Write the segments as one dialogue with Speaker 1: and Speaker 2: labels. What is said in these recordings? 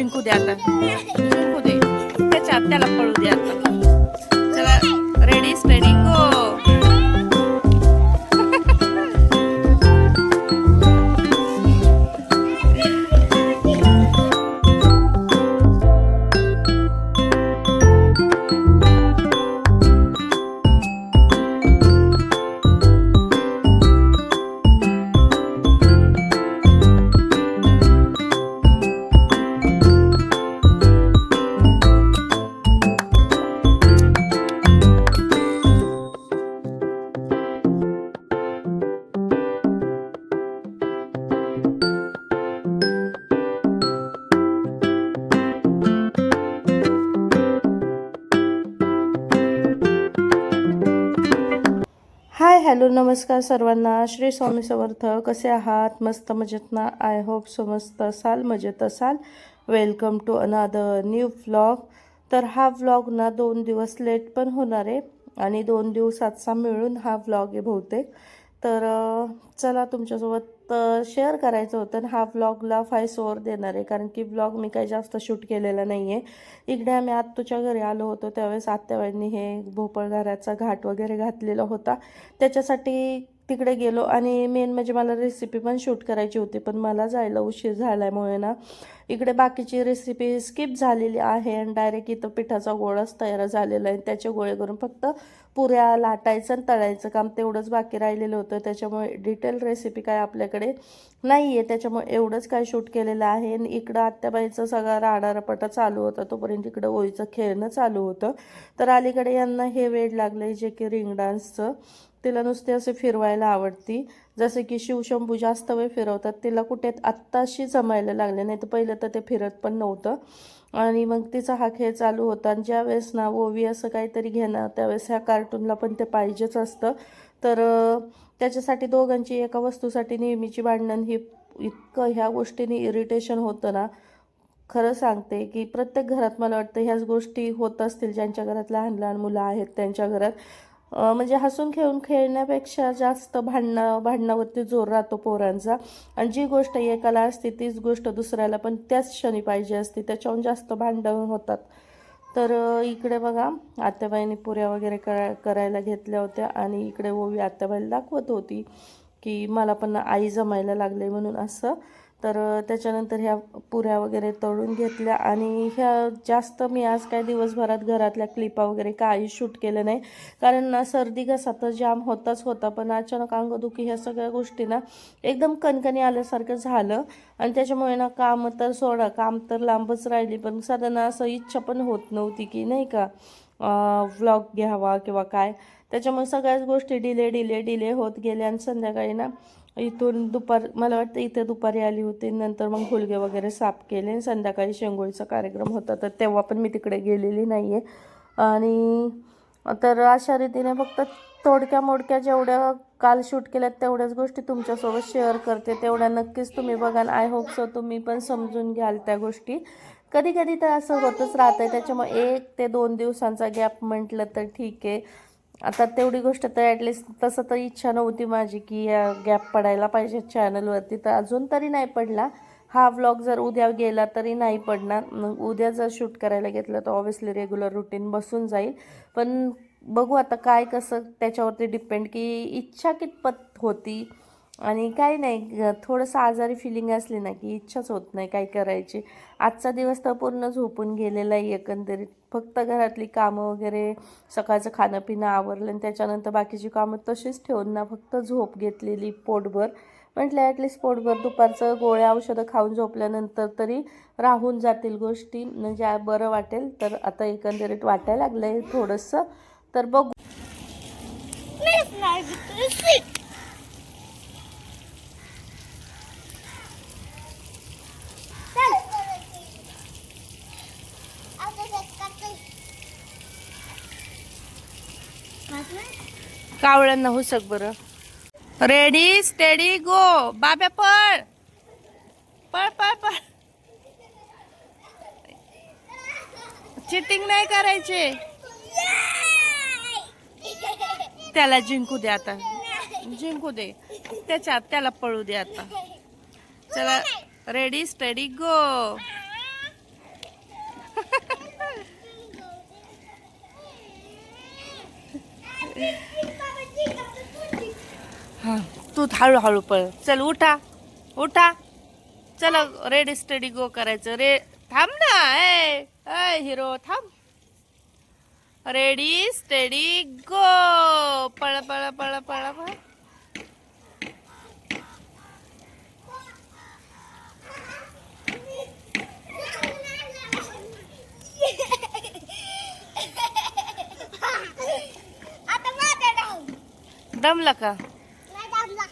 Speaker 1: जिंकू दे आता. जिंकू दे. त्याच्या आत्याला पळू दे आता. चला ready steady go hi hello नमस्कार सर्वांना. श्री स्वामी समर्थ. कसे आहात? मस्त मजेत ना? आय होप सो मस्त असाल मजेत असाल. Welcome to another new vlog तर हा व्लॉग ना दोन दिवस लेट पण होणार आहे आणि दोन दिवसाचा मिळून हा व्लॉग आहे बहुतेक. तर चला तुमच्यासोबत शेअर करायचं होतं आणि हा व्लॉगला फाय सोवर देणार आहे. कारण की व्लॉग मी काही जास्त शूट केलेला नाही आहे इकडे आम्ही आत्तूच्या घरी आलो होतो. त्यावेळेस आत्याबाईंनी हे भोपळघराचा घाट वगैरे घातलेला होता. त्याच्यासाठी तिकडे गेलो आणि मेन म्हणजे मला रेसिपी पण शूट करायची होती. पण मला जायला उशीर झाल्यामुळे ना इकडे बाकीची रेसिपी स्किप झालेली आहे. आणि डायरेक्ट इथं पिठाचा गोळाच तयार झालेला आहे. त्याचे गोळे करून फक्त पुऱ्या लाटायचं आणि तळायचं काम तेवढंच बाकी राहिलेलं होतं. त्याच्यामुळे डिटेल रेसिपी काय आपल्याकडे नाही आहे त्याच्यामुळे एवढंच काय शूट केलेलं आहे. आणि इकडं आत्याबाईचं सगळा राडारपटा चालू होता. तोपर्यंत इकडं ओळीचं खेळणं चालू होतं. तर अलीकडे यांना हे वेड लागलं आहे जे की रिंग डान्सचं तिला नुसते असे फिरवायला आवडती. जसं की शिवशंभू जास्त वेळ फिरवतात तिला कुठे आत्ताशी जमायला लागले नाही तर पहिलं तर ते फिरत पण नव्हतं. आणि मग तिचा हा खेळ चालू होता आणि ज्यावेळेस ना ओवी असं काहीतरी घेणं त्यावेळेस ह्या कार्टूनला पण ते पाहिजेच असतं. तर त्याच्यासाठी दोघांची एका वस्तूसाठी नेहमीची भांडण ही इतकं ह्या गोष्टीने इरिटेशन होतं ना. खरं सांगते की प्रत्येक घरात मला वाटतं ह्याच गोष्टी होत असतील ज्यांच्या घरात लहान लहान मुलं आहेत त्यांच्या घरात. म्हणजे हसून खेळून खेळण्यापेक्षा जास्त भांडणं भांडणावरती जोर राहतो पोरांचा. आणि जी गोष्ट एकाला असते तीच गोष्ट दुसऱ्याला पण त्याच क्षणी पाहिजे असते. त्याच्याहून जास्त भांडण होतात. तर इकडे बघा आत्याबाईने पुऱ्या वगैरे करा करायला घेतल्या होत्या. आणि इकडे ओवी आत्याबाईला दाखवत होती की मला पण आई जमायला लागले म्हणून असं तर त्याच्यानंतर ह्या पुऱ्या वगैरे तळून घेतल्या आणि ह्या जास्त मी आज काय दिवसभरात घरातल्या क्लिपा वगैरे काही शूट केलं नाही. कारण ना सर्दी घसा तर जाम होताच होता. पण अचानक अंगदुखी ह्या सगळ्या गोष्टी ना एकदम कणकणी आल्यासारखं झालं. आणि त्याच्यामुळे ना काम तर सोडा काम तर लांबच राहिली. पण साधारण असं इच्छा पण होत नव्हती की नाही का व्लॉग घ्यावा किंवा काय. त्याच्यामुळे सगळ्याच गोष्टी डिले डिले डिले होत गेल्या. आणि संध्याकाळी ना इथून दुपार मला वाटतं इथे दुपारी आली होती नंतर मग गुलगे वगैरे साफ केले संध्याकाळी शेंगोळीचा कार्यक्रम होता तर तेव्हा पण मी तिकडे गेलेली नाही आहे आणि तर अशा रीतीने फक्त थोडक्या मोडक्या जेवढ्या काल शूट केल्यात तेवढ्याच गोष्टी तुमच्यासोबत शेअर करते. तेवढ्या नक्कीच तुम्ही बघा आय होप सो तुम्ही पण समजून घ्याल त्या गोष्टी. कधी कधी तर असं होतच राहतंय त्याच्यामुळे एक ते दोन दिवसांचा गॅप म्हटलं तर ठीक आहे. आता तेवढी गोष्ट तर ॲटलिस्ट तसं तर इच्छा नव्हती माझी की गॅप पडायला पाहिजे चॅनलवरती तर अजून तरी नाही पडला. हा व्लॉग जर उद्या गेला तरी नाही पडणार. उद्या जर शूट करायला घेतलं तर ऑब्व्हियसली रेग्युलर रुटीन बसून जाईल. पण बघू आता काय कसं त्याच्यावरती डिपेंड की इच्छा कितपत होती. आणि काही नाही थोडंसं आजारी फिलिंग असली ना की इच्छाच होत नाही काय करायची. आजचा दिवस तर पूर्ण झोपून गेलेला आहे एकंदरीत. फक्त घरातली कामं वगैरे सकाळचं खाणं पिणं आवरलं आणि त्याच्यानंतर बाकीची कामं तशीच ठेवून ना फक्त झोप घेतलेली पोटभर. म्हटलं ॲटलीस्ट पोटभर दुपारचं गोळ्या औषधं खाऊन झोपल्यानंतर तरी राहून जातील गोष्टी. म्हणजे बरं वाटेल. तर आता एकंदरीत वाटायला लागलं आहे थोडंसं. तर बघू. कावळ्यांना हुसक बरं. रेडी स्टेडी गो बाब्या पळ. पळ पळ पळ. चिटिंग नाही करायचे. त्याला जिंकू दे आता. जिंकू दे. त्याच्यात त्याला पळू दे आता. चला रेडी स्टडी गो हा तू हळूहळू पळ. चल उठा. उठा. चला रेडी स्टडी गो करायचं. रे थांब ना. ए हिरो थांब. रेडी स्टडी गो पळ पळ पळ पळ पळ. दमला का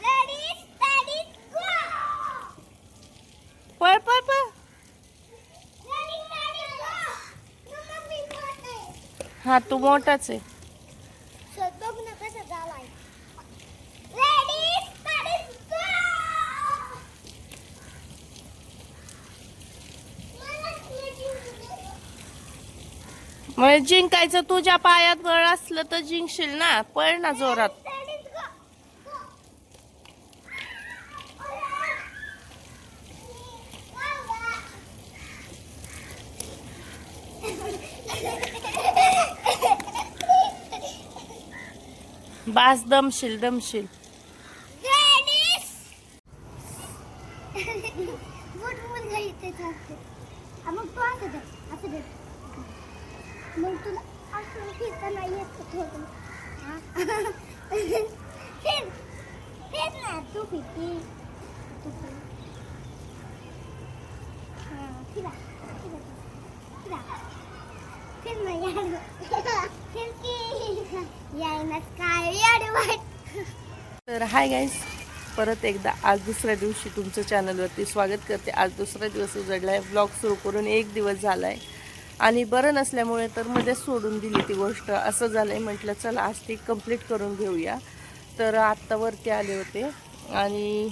Speaker 2: रेडी स्टडी गो
Speaker 1: पळ पळ पळ
Speaker 2: रेडी स्टडी गो मम्मी बोलते
Speaker 1: हा तू मोठाच आहे. म्हणजे जिंकायचं तुझ्या पायात बळ असलं तर जिंकशील ना. पळ ना जोरात. बास दमशील दमशील.
Speaker 2: मग तू असं दे असं दे. मग तुला असं फिरताना येत थोडं फिर ना तू तू फिरा फिरा फिरा.
Speaker 1: तर हाय गाईज परत एकदा आज दुसऱ्या दिवशी तुमचं चॅनलवरती स्वागत करते. आज दुसरा दिवस उजडला आहे ब्लॉग सुरू करून एक दिवस झाला आहे आणि बरं नसल्यामुळे तर मध्येच सोडून दिली ती गोष्ट. असं झालं आहे म्हटलं चला आज ती कंप्लीट करून घेऊया. तर आत्ता वरती आले होते. आणि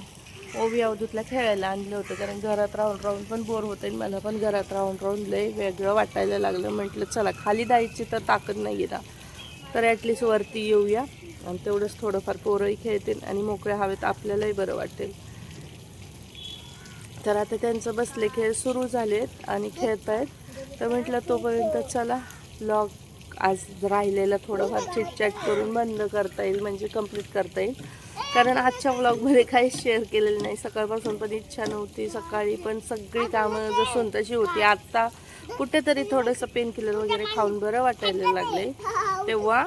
Speaker 1: ओवी अवधूतला खेळायला आणलं होतं. कारण घरात राहून राहून पण बोर होतं आणि मला पण घरात राहून राहून लय वेगळं वाटायला लागलं. म्हटलं चला खाली जायची तर ताकद नाही आहे ना. तर ॲटलिस्ट वरती येऊया. आणि तेवढंच थोडंफार पोरंही खेळतील आणि मोकळ्या हवेत आपल्यालाही बरं वाटेल. तर आता त्यांचं बसले खेळ सुरू झालेत आणि खेळत आहेत तर म्हटलं तोपर्यंत चला ब्लॉग आज राहिलेला थोडंफार चिटचॅट करून बंद करता येईल म्हणजे कंप्लीट करता येईल. कारण आजच्या ब्लॉगमध्ये काही शेअर केलेलं नाही. सकाळपासून पण इच्छा नव्हती सकाळी पण सगळी कामं जसून तशी होती. आत्ता कुठेतरी थोडंसं पेन किलर वगैरे खाऊन बरं वाटायला लागले. तेव्हा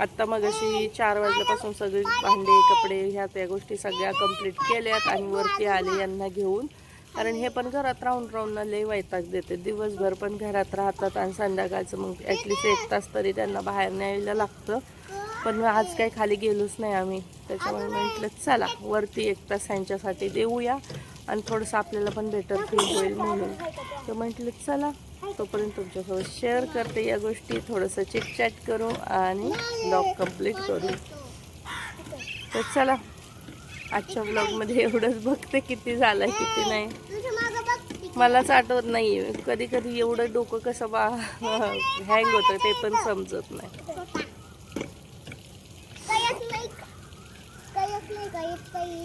Speaker 1: आत्ता मग अशी चार वाजल्यापासून सगळी भांडे कपडे ह्या त्या गोष्टी सगळ्या कंप्लीट केल्यात आणि वरती आले यांना घेऊन. कारण हे पण घरात राहून राहून लय वैताग देते. दिवसभर पण घरात राहतात आणि संध्याकाळचं मग ॲटलिस्ट एक तास तरी त्यांना बाहेर न्यायला लागतं. पण मग आज काही खाली गेलोच नाही आम्ही. त्याच्यामुळे म्हटलं चला वरती एक तास यांच्यासाठी देऊया आणि थोडंसं आपल्याला पण बेटर फील होईल म्हणून. तर म्हटलं चला तोपर्यंत तुमच्यासोबत शेअर करते या गोष्टी थोडंसं चिटचॅट करू आणि ब्लॉग कंप्लीट करू. तर चला आजच्या ब्लॉगमध्ये एवढंच बघते किती झालं किती नाही. मलाच आठवत नाही कधी कधी एवढं डोकं कसं बा हँग होतं ते पण समजत नाही.